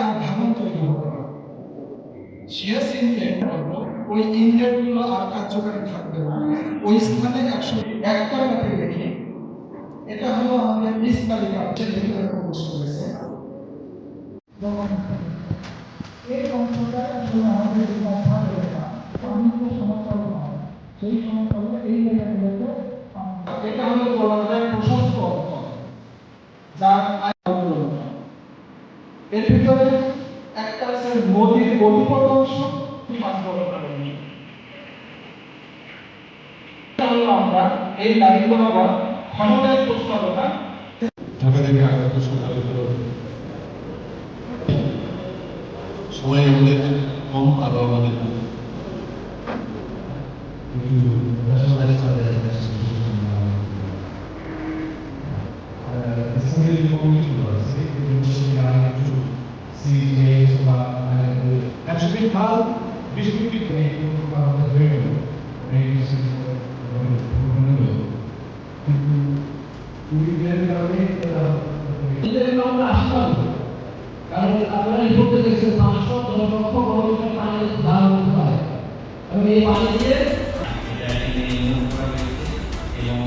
আমার ভাঙন তৈরি হবে না। ইনটেক করব ওই ইনটেকগুলো আর কার্যকারী থাকবে না। ওই স্থানে একশো একটা কাঠে রেখে, এটা হলো আমাদের নিজ তালিকা ভিতরে প্রবেশ করেছে এই অংশটা আসলে আমাদের অভ্যাস রয়েছে আমি তো সমস্যা নয়। সেই সমস্যাগুলো এই জায়গাগুলোতে এটা হলো যায় প্রশস্ত অঞ্চল যার ভিতরে একটা আছে নদীর গতিপথ অংশ মাত্র তাহলে আমরা এই লাইন বরাবর প্রস্তাবনা ঢাকা থেকে আগত সকালে সময় আমাদের কম আরও আমাদের convinto, বা একশো ফিট খাল বিশ ফিট ফিট এই হয়ে গেল এই কিন্তু কুড়িগ্রামের কারণে আমরা আসলাম কারণ আপনারা রিপোর্টে দেখছেন পাঁচশো দশ লক্ষ ঘনমিটার পানির দাম হয় এবং এই পানি দিয়ে এবং